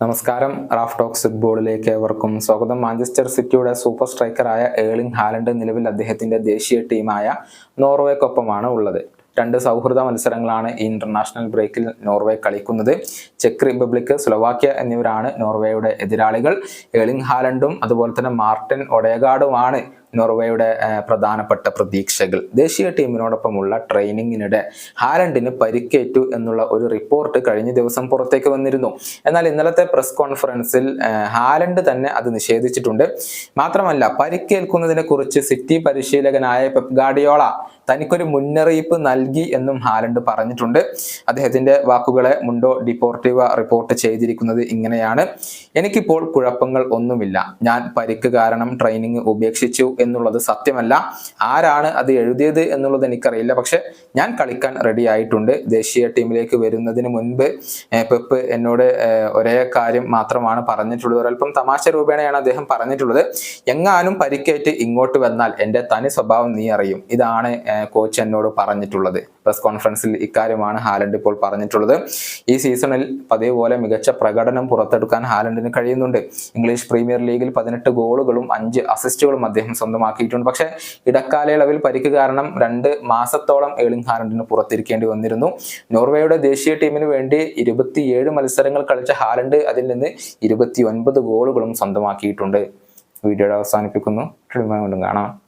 നമസ്കാരം. Raf talks ഫുട്ബോളിലേക്ക് ഏവർക്കും സ്വാഗതം. മാഞ്ചസ്റ്റർ സിറ്റിയുടെ സൂപ്പർ സ്ട്രൈക്കറായ ഏളിംഗ് ഹാലൻഡ് നിലവിൽ അദ്ദേഹത്തിന്റെ ദേശീയ ടീമായ നോർവേക്കൊപ്പമാണ് ഉള്ളത്. രണ്ട് സൗഹൃദ മത്സരങ്ങളാണ് ഈ ഇന്റർനാഷണൽ ബ്രേക്കിൽ നോർവേ കളിക്കുന്നത്. ചെക്ക് റിപ്പബ്ലിക് സ്ലൊവാക്യ എന്നിവരാണ് നോർവേയുടെ എതിരാളികൾ. ഏളിംഗ് ഹാലൻഡും അതുപോലെ തന്നെ മാർട്ടിൻ ഒഡേഗാർഡുമാണ് നോർവേയുടെ പ്രധാനപ്പെട്ട പ്രതീക്ഷകൾ. ദേശീയ ടീമിനോടൊപ്പമുള്ള ട്രെയിനിങ്ങിനിടെ ഹാലൻഡിന് പരിക്കേറ്റു എന്നുള്ള ഒരു റിപ്പോർട്ട് കഴിഞ്ഞ ദിവസം പുറത്തേക്ക് വന്നിരുന്നു. എന്നാൽ ഇന്നലത്തെ പ്രസ് കോൺഫറൻസിൽ ഹാലണ്ട് തന്നെ അത് നിഷേധിച്ചിട്ടുണ്ട്. മാത്രമല്ല പരിക്കേൽക്കുന്നതിനെ കുറിച്ച് സിറ്റി പരിശീലകനായ പെപ് ഗാർഡിയോള തനിക്കൊരു മുന്നറിയിപ്പ് നൽകി എന്നും ഹാലൻഡ് പറഞ്ഞിട്ടുണ്ട്. അദ്ദേഹത്തിന്റെ വാക്കുകളെ മുണ്ടോ ഡിപ്പോർട്ടീവ റിപ്പോർട്ട് ചെയ്തിരിക്കുന്നത് ഇങ്ങനെയാണ്. എനിക്കിപ്പോൾ കുഴപ്പങ്ങൾ ഒന്നുമില്ല. ഞാൻ പരിക്ക് കാരണം ട്രെയിനിങ് ഉപേക്ഷിച്ചു എന്നുള്ളത് സത്യമല്ല. ആരാണ് അത് എഴുതിയത് എന്നുള്ളത് എനിക്കറിയില്ല. പക്ഷെ ഞാൻ കളിക്കാൻ റെഡി ആയിട്ടുണ്ട്. ദേശീയ ടീമിലേക്ക് വരുന്നതിന് മുൻപ് പെപ്പ് എന്നോട് ഒരേ കാര്യം മാത്രമാണ് പറഞ്ഞിട്ടുള്ളത്. ഒരൽപ്പം തമാശ രൂപേണയാണ് അദ്ദേഹം പറഞ്ഞിട്ടുള്ളത്. എങ്ങാനും പരിക്കേറ്റ് ഇങ്ങോട്ട് വന്നാൽ എന്റെ തനി സ്വഭാവം നീ അറിയും. ഇതാണ് കോച്ച് എന്നോട് പറഞ്ഞിട്ടുള്ളത്. പ്രസ് കോൺഫറൻസിൽ ഇക്കാര്യമാണ് ഹാലൻഡ് ഇപ്പോൾ പറഞ്ഞിട്ടുള്ളത്. ഈ സീസണിൽ പതിവ് പോലെ മികച്ച പ്രകടനം പുറത്തെടുക്കാൻ ഹാലൻഡിന് കഴിയുന്നുണ്ട്. ഇംഗ്ലീഷ് പ്രീമിയർ ലീഗിൽ പതിനെട്ട് ഗോളുകളും അഞ്ച് അസിസ്റ്റുകളും അദ്ദേഹം സ്വന്തമാക്കിയിട്ടുണ്ട്. പക്ഷേ ഇടക്കാലയളവിൽ പരിക്ക് കാരണം രണ്ട് മാസത്തോളം ഏളിംഗ് ഹാലൻഡിന് പുറത്തിരിക്കേണ്ടി വന്നിരുന്നു. നോർവേയുടെ ദേശീയ ടീമിന് വേണ്ടി ഇരുപത്തിയേഴ് മത്സരങ്ങൾ കളിച്ച ഹാലൻഡ് അതിൽ നിന്ന് ഇരുപത്തി ഗോളുകളും സ്വന്തമാക്കിയിട്ടുണ്ട്. വീഡിയോയുടെ അവസാനിപ്പിക്കുന്നു. കാണാം.